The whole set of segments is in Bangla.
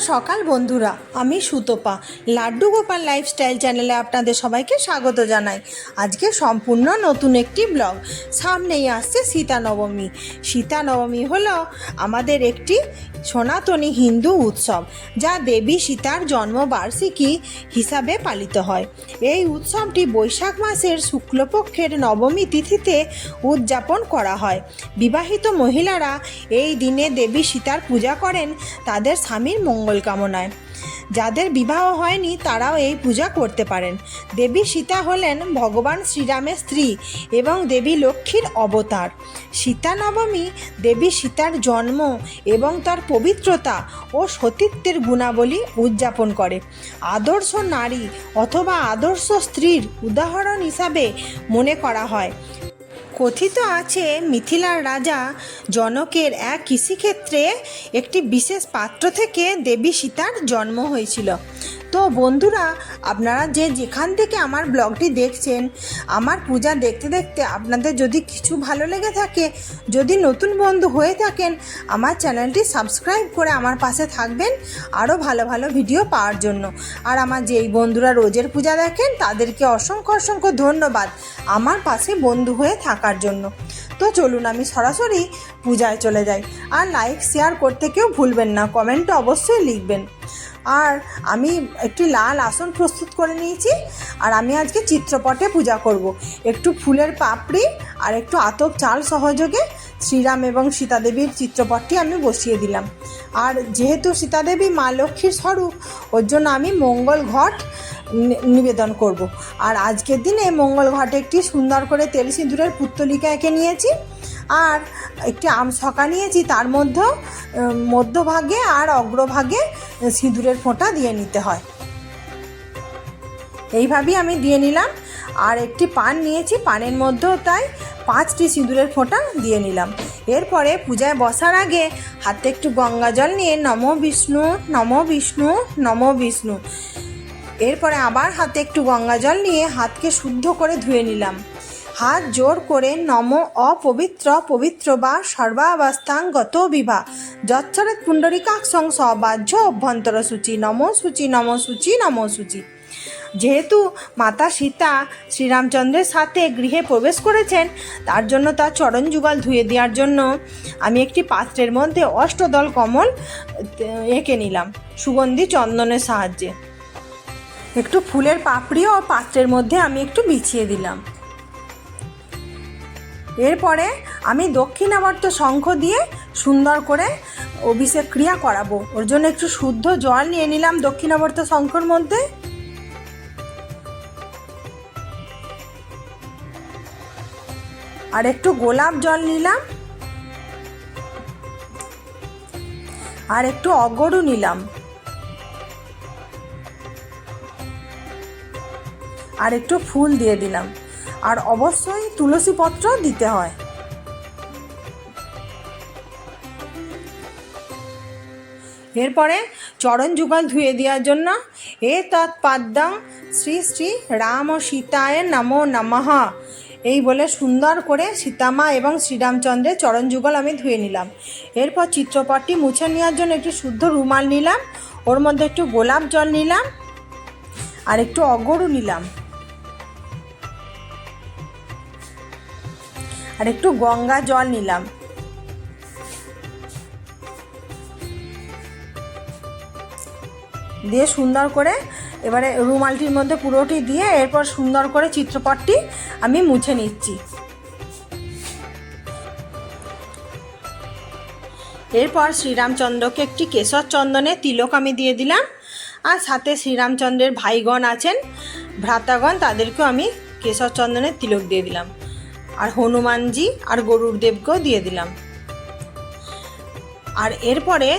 সকাল বন্ধুরা, আমি সুতপা। লাড্ডু গোপাল লাইফস্টাইল চ্যানেলে আপনাদের সবাইকে স্বাগত জানাই। আজকে সম্পূর্ণ নতুন একটি ব্লগ। সামনেই আসছে সীতা নবমী সীতা নবমী হলো আমাদের একটি সনাতনী হিন্দু উৎসব, যা দেবী সীতার জন্মবার্ষিকী হিসাবে পালিত হয়। এই উৎসবটি বৈশাখ মাসের শুক্লপক্ষের নবমী তিথিতে উদযাপন করা হয়। বিবাহিত মহিলারা এই দিনে দেবী সীতার পূজা করেন, তাদের স্বামীর মঙ্গল কামনায়। যাদের বিবাহ হয়নি তারাও এই পূজা করতে পারেন। দেবী সীতা হলেন ভগবান শ্রীরামের স্ত্রী এবং দেবী লক্ষ্মীর অবতার। সীতা নবমী, দেবী সীতার জন্ম এবং তার পবিত্রতা ও সতীত্বের গুণাবলী উদযাপন করে। আদর্শ নারী অথবা আদর্শ স্ত্রীর উদাহরণ হিসাবে মনে করা হয়। কথিত আছে, মিথিলার রাজা জনকের এক কৃষিক্ষেত্রে একটি বিশেষ পাত্র থেকে দেবী সীতার জন্ম হয়েছিল। তো বন্ধুরা, আপনারা যে যেখান থেকে আমার ব্লগটি দেখছেন, আমার পূজা দেখতে দেখতে আপনাদের যদি কিছু ভালো লেগে থাকে, যদি নতুন বন্ধু হয়ে থাকেন, আমার চ্যানেলটি সাবস্ক্রাইব করে আমার পাশে থাকবেন আরও ভালো ভালো ভিডিও পাওয়ার জন্য। আর আমার যেই বন্ধুরা রোজের পূজা দেখেন, তাদেরকে অসংখ্য অসংখ্য ধন্যবাদ আমার পাশে বন্ধু হয়ে থাকার জন্য। তো চলুন আমি সরাসরি পূজায় চলে যাই। আর লাইক শেয়ার করতে কেউ ভুলবেন না কমেন্টে অবশ্যই লিখবেন। আর আমি একটি লাল আসন প্রস্তুত করে নিয়েছি, আর আমি আজকে চিত্রপটে পূজা করব। একটু ফুলের পাপড়ি আর একটু আতপ চাল সহযোগে শ্রীরাম এবং সীতাদেবীর চিত্রপটটি আমি বসিয়ে দিলাম আর যেহেতু সীতাদেবী মা লক্ষ্মীর স্বরূপ, ওর জন্য আমি মঙ্গল ঘট নিবেদন করব। আর আজকের দিনে মঙ্গল ঘটে একটি সুন্দর করে তেল সিঁদুরের পুত্তলিকা এঁকে নিয়েছি আর একটি আম ছকা নিয়েছি, তার মধ্যে মধ্যভাগে আর অগ্রভাগে সিঁদুরের ফোঁটা দিয়ে নিতে হয়। এইভাবেই আমি দিয়ে নিলাম। আর একটি পান নিয়েছি, পানের মধ্যেও তাই পাঁচটি সিঁদুরের ফোঁটা দিয়ে নিলাম। এরপরে পূজায় বসার আগে হাতে একটু গঙ্গা জল নিয়ে নম বিষ্ণু নম বিষ্ণু নম বিষ্ণু। এরপরে আবার হাতে একটু গঙ্গা জল নিয়ে হাতকে শুদ্ধ করে ধুয়ে নিলাম। হাত জোর করে নম অপবিত্র, পবিত্র বা সর্বাবস্থাং গত বিভা যচ্ছরেত পুণ্ডরিকাক্ষং সবাহ্য অভ্যন্তর সূচি। নম সূচি নম সূচি নম সূচি। যেহেতু মাতা সীতা শ্রীরামচন্দ্রের সাথে গৃহে প্রবেশ করেছেন, তার জন্য তার চরণ যুগল ধুয়ে দেওয়ার জন্য আমি একটি পাত্রের মধ্যে অষ্টদল কমল এঁকে নিলাম, সুগন্ধি চন্দনের সাহায্যে। একটু ফুলের পাপড়িও পাত্রের মধ্যে আমি একটু বিছিয়ে দিলাম। এরপরে আমি দক্ষিণাবর্ত শঙ্খ দিয়ে সুন্দর করে অভিষেক ক্রিয়া করাবো। ওর জন্য একটু শুদ্ধ জল নিয়ে নিলাম দক্ষিণাবর্ত শঙ্খর মধ্যে। আর একটু গোলাপ জল নিলাম। আর একটু অগরু নিলাম। আর একটু ফুল দিয়ে দিলাম। আর অবশ্যই তুলসী পত্র দিতে হয়। এরপরে চরণ যুগল ধুয়ে দেওয়ার জন্য এ তৎপাদ্যং শ্রী শ্রী রাম ও সীতায় নমো নমঃ। এই বলে সুন্দর করে সীতামা এবং শ্রীরামচন্দ্রের চরণ যুগল আমি ধুয়ে নিলাম। এরপর চিত্রপটটি মুছে নেওয়ার জন্য একটু শুদ্ধ রুমাল নিলাম। ওর মধ্যে একটু গোলাপ জল নিলাম। আর একটু অগরু নিলাম। আর একটু গঙ্গা জল নিলাম। দিয়ে সুন্দর করে এবারে রুমালটির মধ্যে পুরোটি দিয়ে এরপর সুন্দর করে চিত্রপটটি আমি মুছে নিচ্ছি। এরপর শ্রীরামচন্দ্রকে একটি কেশর চন্দনের তিলক আমি দিয়ে দিলাম। আর সাথে শ্রীরামচন্দ্রের ভাইগণ আছেন, ভ্রাতাগণ, তাদেরকেও আমি কেশর চন্দনের তিলক দিয়ে দিলাম। আর হনুমানজি আর গরুর দেবকেও দিয়ে দিলাম। আর এরপরে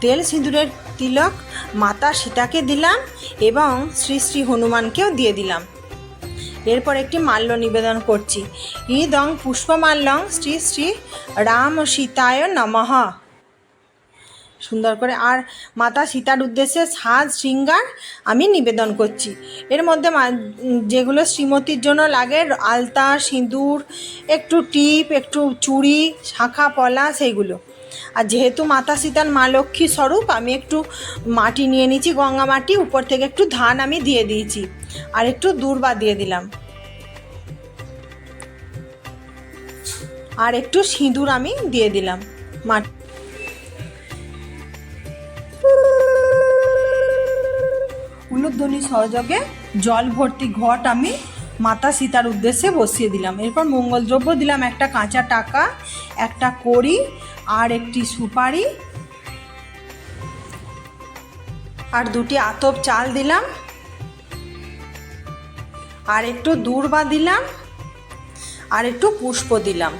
তেল সিঁদুরের তিলক মাতা সীতাকে দিলাম এবং শ্রী শ্রী হনুমানকেও দিয়ে দিলাম। এরপর একটি মাল্য নিবেদন করছি। ইদং পুষ্পমাল্যং শ্রী শ্রী রাম সীতায় নমঃ। সুন্দর করে। আর মাতা সীতার উদ্দেশ্যে সাজ, শৃঙ্গার আমি নিবেদন করছি। এর মধ্যে যেগুলো শ্রীমতীর জন্য লাগে, আলতা, সিঁদুর, একটু টিপ, একটু চুড়ি, শাখা, পলা, সেইগুলো। আর যেহেতু মাতা সীতার মা লক্ষ্মী স্বরূপ, আমি একটু মাটি নিয়ে নিয়েছি, গঙ্গা মাটি, উপর থেকে একটু ধান আমি দিয়ে দিয়েছি। আর একটু দূর্বা দিয়ে দিলাম। আর একটু সিঁদুর আমি দিয়ে দিলাম। মাটি উলুধ্বনি সহযোগে জল ভর্তি ঘট আমি মাতা সীতার উদ্দেশ্যে বসিয়ে দিলাম। এরপর মঙ্গলদ্রব্য দিলাম, একটা কাঁচা টাকা, একটা কড়ি আর একটি সুপারি আর দুটি আতপ চাল দিলাম আর একটু দূর্বা দিলাম আর একটু পুষ্প দিলাম।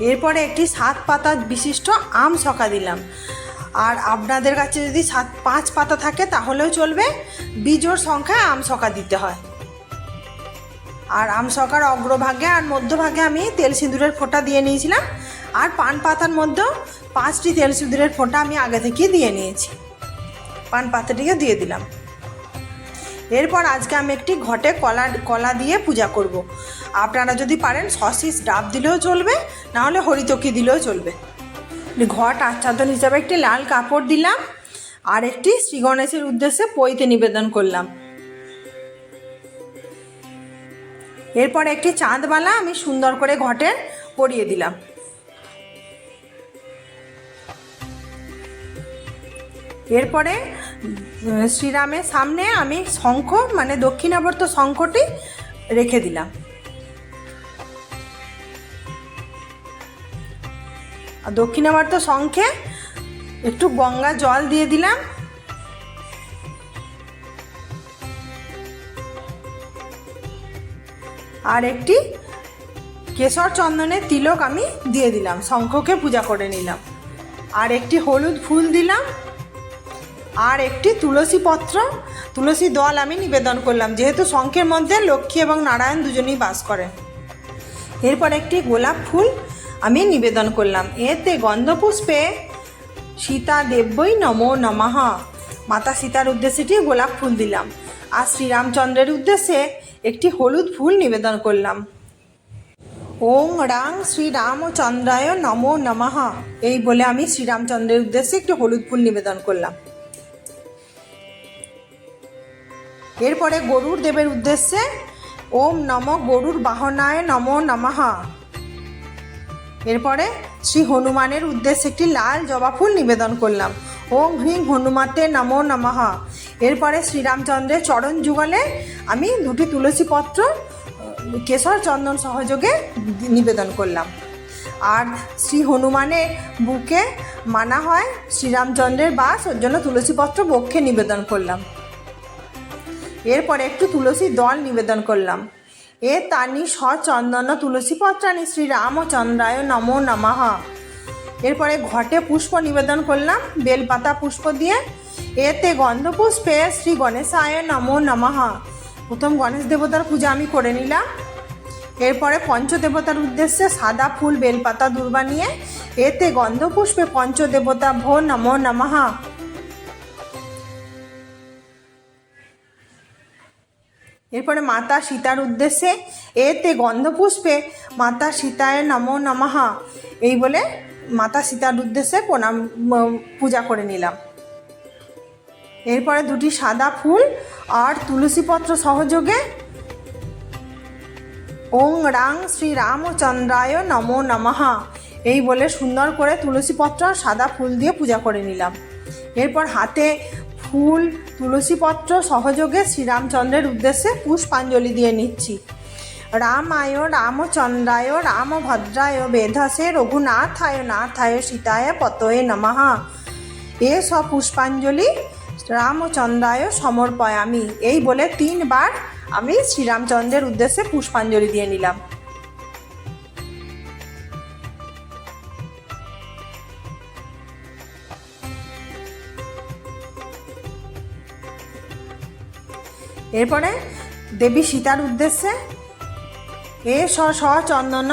এরপরে একটি সাত পাতা বিশিষ্ট আম সকা দিলাম। আর আপনাদের কাছে যদি সাত, পাঁচ পাতা থাকে তাহলেও চলবে। বিজোড় সংখ্যায় আম সকা দিতে হয়। আর আম সকার অগ্রভাগে আর মধ্যভাগে আমি তেল সিঁদুরের ফোঁটা দিয়ে নিয়েছিলাম। আর পান পাতার মধ্যেও পাঁচটি তেল সিঁদুরের ফোঁটা আমি আগে থেকেই দিয়ে নিয়েছি। পান পাতাটিকে দিয়ে দিলাম। এরপর আজকে আমি একটি ঘটে কলা কলা দিয়ে পূজা করব। আপনারা যদি পারেন সসিস ডাব দিলেও চলবে, নাহলে হরিতকি দিলেও চলবে। ঘট আচ্ছাদন হিসাবে একটি লাল কাপড় দিলাম, আর একটি শ্রী গণেশের উদ্দেশ্যে পইতে নিবেদন করলাম। এরপর একটি চাঁদমালা আমি সুন্দর করে ঘটের পরিয়ে দিলাম। এরপরে শ্রীরামের সামনে আমি শঙ্খ মানে দক্ষিণাবর্ত শঙ্খটি রেখে দিলাম। আর দক্ষিণ দক্ষিণাবর্ত শঙ্খে। একটু গঙ্গা জল দিয়ে দিলাম। আর একটি কেশর চন্দনের তিলক আমি দিয়ে দিলাম। শঙ্খকে পূজা করে নিলাম। আর একটি হলুদ ফুল দিলাম। আর একটি তুলসী পত্র, তুলসী দল আমি নিবেদন করলাম। যেহেতু শঙ্খের মধ্যে লক্ষ্মী এবং নারায়ণ দুজনেই বাস করেন এরপর একটি গোলাপ ফুল আমি নিবেদন করলাম, এতে গন্ধপুষ্পে সীতা দেব্যই নমো নমঃ। মাতা সীতার উদ্দেশ্যে একটি গোলাপ ফুল দিলাম, আর শ্রীরামচন্দ্রের উদ্দেশ্যে একটি হলুদ ফুল নিবেদন করলাম। ওং রাং শ্রীরামচন্দ্রায় নমো নমঃ। এই বলে আমি শ্রীরামচন্দ্রের উদ্দেশ্যে একটি হলুদ ফুল নিবেদন করলাম। এরপরে গরুর দেবের উদ্দেশ্যে, ওম নম গরুর বাহনায় নম নমঃ। এরপরে শ্রী হনুমানের উদ্দেশ্যে একটি লাল জবা ফুল নিবেদন করলাম। ওম হ্রিং হনুমাতে নমো নমহা এরপরে শ্রীরামচন্দ্রের চরণ যুগলে আমি দুটি তুলসী পত্র কেশর চন্দন সহযোগে নিবেদন করলাম। আর শ্রী হনুমানের বুকে মানা হয় শ্রীরামচন্দ্রের বাস, ওর জন্য তুলসীপত্র বক্ষে নিবেদন করলাম। এরপরে একটু তুলসী দল নিবেদন করলাম। এ তানি সচন্দন তুলসী পত্রানি শ্রীরামচন্দ্রায় নমো নমঃ। এরপরে ঘটে পুষ্প নিবেদন করলাম, বেলপাতা পুষ্প দিয়ে। এতে গন্ধপুষ্পে শ্রী গণেশায় নমো নমঃ। প্রথম গণেশ দেবতার পূজা আমি করে নিলাম। এরপরে পঞ্চদেবতার উদ্দেশ্যে সাদা ফুল, বেলপাতা, দুর্বা নিয়ে এতে গন্ধপুষ্পে পঞ্চদেবতা ভো নমো নমঃ। এরপরে মাতা সীতার উদ্দেশ্যে এতে গন্ধপুষ্পে মাতা সীতায় নমো নমঃ এই বলে মাতা সীতার উদ্দেশ্যে প্রণাম পূজা করে নিলাম। এরপরে দুটি সাদা ফুল আর তুলসীপত্র সহযোগে ওং রাং শ্রী রামচন্দ্রায় নমো নমঃ এই বলে সুন্দর করে তুলসীপত্র আর সাদা ফুল দিয়ে পূজা করে নিলাম। এরপর হাতে ফুল, তুলসীপত্র, সহযোগে শ্রীরামচন্দ্রের উদ্দেশ্যে পুষ্পাঞ্জলি দিয়ে নিচ্ছি। রামায়, রামচন্দ্রায়, রামভদ্রায়, বেধসে, রঘুনাথায়, নাথায়, সীতায়, পতয়ে নমঃ। এ সব পুষ্পাঞ্জলি রামচন্দ্রায় সমর্পয়ামি। এই বলে তিনবার আমি শ্রীরামচন্দ্রের উদ্দেশ্যে পুষ্পাঞ্জলি দিয়ে নিলাম। এরপরে দেবী সীতার উদ্দেশ্যে এ স স চন্দন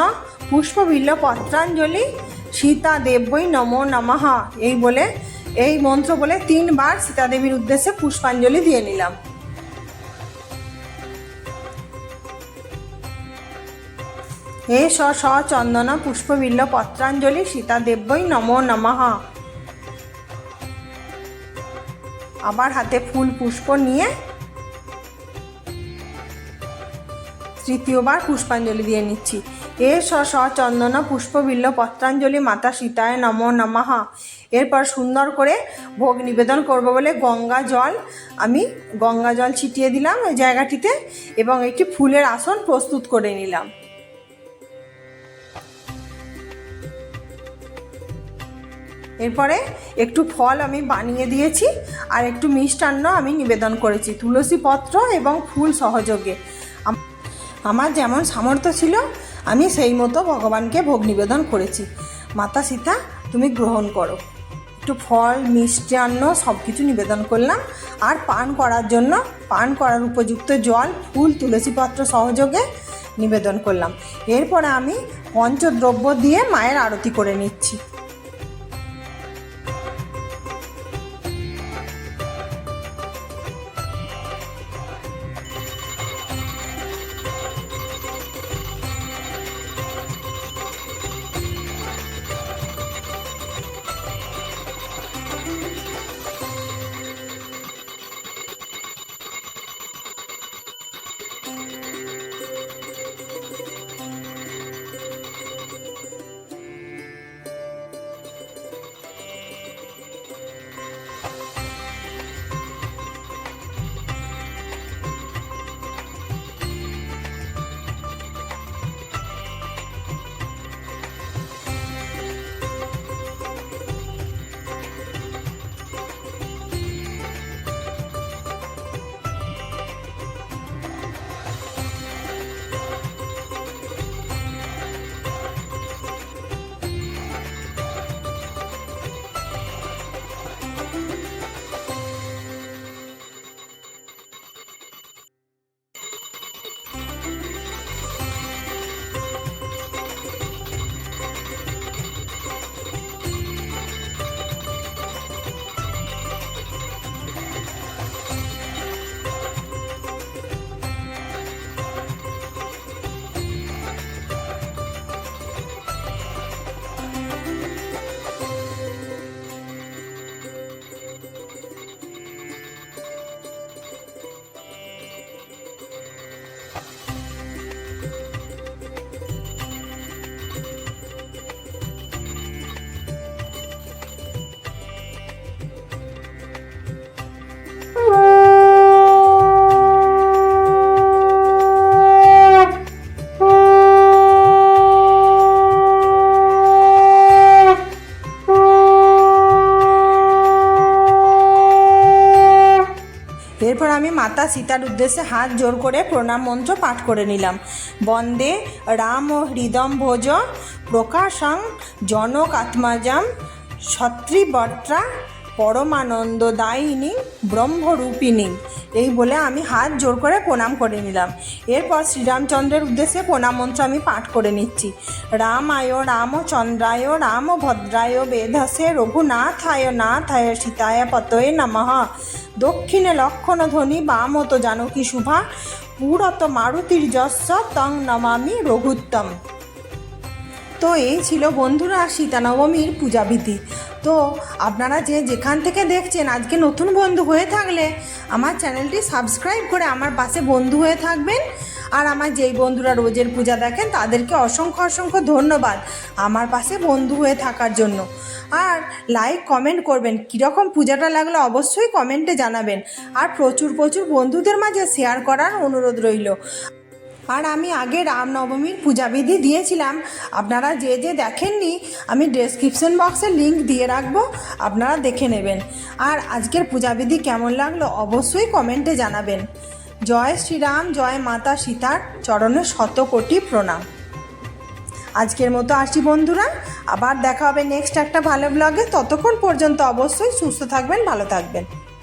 পুষ্পবিল্ল পত্রাঞ্জলি সীতা দেব্যই নমো নমঃ এই বলে, এই মন্ত্র বলে তিনবার সীতা দেবীর উদ্দেশ্যে পুষ্পাঞ্জলি দিয়ে নিলাম। হে স স চন্দন পুষ্পবিল্ল পত্রাঞ্জলি সীতা দেব্যই নমো নমঃ। আবার হাতে ফুল পুষ্প নিয়ে তৃতীয়বার পুষ্পাঞ্জলি দিয়ে নিচ্ছি। এ স চন্দন পুষ্পবিল্ল পত্রাঞ্জলি মাতা সীতায় নম নমঃ। এরপর সুন্দর করে ভোগ নিবেদন করব বলে গঙ্গা জল আমি গঙ্গা জল ছিটিয়ে দিলাম ওই জায়গাটিতে এবং একটি ফুলের আসন প্রস্তুত করে নিলাম। এরপরে একটু ফল আমি বানিয়ে দিয়েছি আর একটু মিষ্টান্ন আমি নিবেদন করেছি। তুলসী পত্র এবং ফুল সহযোগে। আমার যেমন সামর্থ্য ছিল, আমি সেই মতো ভগবানকে ভোগ নিবেদন করেছি। মাতা সীতা, তুমি গ্রহণ করো। একটু ফল মিষ্টান্ন সব কিছু নিবেদন করলাম। আর পান করার জন্য, পান করার উপযুক্ত জল, ফুল, তুলসী পত্র সহযোগে নিবেদন করলাম। এরপরে আমি পঞ্চদ্রব্য দিয়ে মায়ের আরতি করে নিচ্ছি। মাতা সীতার উদ্দেশ্যে হাত জোর করে প্রণাম মন্ত্র পাঠ করে নিলাম। বন্দে রাম ও হৃদম ভোজ প্রকাশং জনক আত্মাজাম ছত্রিবর্ত্রা পরমানন্দদায়িনী, ব্রহ্মরূপিণী। এই বলে আমি হাত জোর করে প্রণাম করে নিলাম। এরপর শ্রীরামচন্দ্রের উদ্দেশ্যে প্রণাম মন্ত্র আমি পাঠ করে নিচ্ছি। রামায় রামচন্দ্রায় রামভদ্রায় বেধসে রঘুনাথায় নাথায় সীতায় পতয়ে নমঃ। দক্ষিণে লক্ষণ ধ্বনি বামত জানকী শুভা। পুরত মারুতির যস্য তং নমামি রঘুত্তম। তো এই ছিল বন্ধুরা সীতানবমীর পূজাবিধি। তো আপনারা যে যেখান থেকে দেখছেন আজকে নতুন বন্ধু হয়ে থাকলে আমার চ্যানেলটি সাবস্ক্রাইব করে আমার পাশে বন্ধু হয়ে থাকবেন। আর আমার যেই বন্ধুরা রোজের পূজা দেখেন, তাদেরকে অসংখ্য অসংখ্য ধন্যবাদ আমার পাশে বন্ধু হয়ে থাকার জন্য। আর লাইক কমেন্ট করবেন, কীরকম পূজাটা লাগল অবশ্যই কমেন্টে জানাবেন। আর প্রচুর প্রচুর বন্ধুদের মাঝে শেয়ার করার অনুরোধ রইল। আর আমি আগে রামনবমীর পূজাবিধি দিয়েছিলাম। আপনারা যে যে দেখেননি, আমি ডেসক্রিপশন বক্সে লিঙ্ক দিয়ে রাখব, আপনারা দেখে নেবেন। আর আজকের পূজাবিধি কেমন লাগল অবশ্যই কমেন্টে জানাবেন। জয় শ্রীরাম, জয় মাতা সীতার চরণে শত কোটি প্রণাম। আজকের মতো আসি বন্ধুরা, আবার দেখা হবে নেক্সট একটা ভালো ব্লগে ততক্ষণ পর্যন্ত অবশ্যই সুস্থ থাকবেন, ভালো থাকবেন।